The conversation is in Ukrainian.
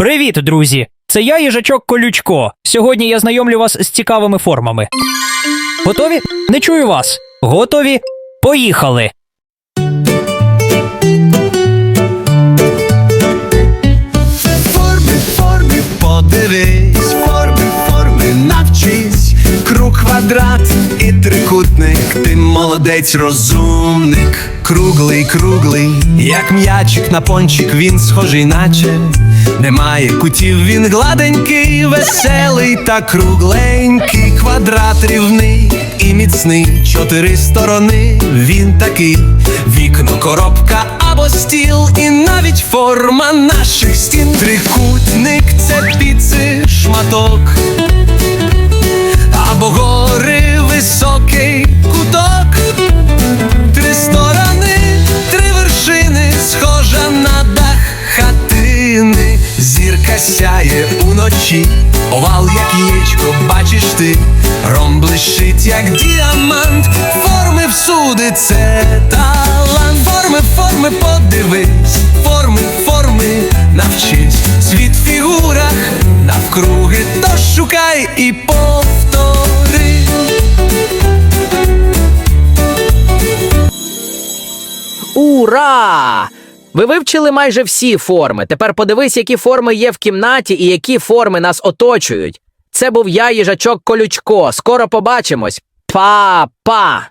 Привіт, друзі! Це я, їжачок Колючко. Сьогодні я знайомлю вас з цікавими формами. Готові? Не чую вас. Готові? Поїхали! Форми, форми, подивись, форми, форми, навчись. Круг, квадрат і трикутник, ти молодець, розумник. Круглий, круглий, як м'ячик на пончик, він схожий, наче немає кутів, він гладенький, веселий та кругленький, квадрат рівний і міцний, чотири сторони, він такий, вікно, коробка або стіл, і навіть форма наших стін. Трикутник це піци Зірка сяє уночі, овал, як яєчко, бачиш ти, ром блищить, як діамант, форми всюди, це талант. Форми, форми, подивись, форми, форми, навчись, світ в фігурах, навкруги, то шукай і повтори. Ура! Ви вивчили майже всі форми. Тепер подивись, які форми є в кімнаті і які форми нас оточують. Це був я, їжачок Колючко. Скоро побачимось. Па-па!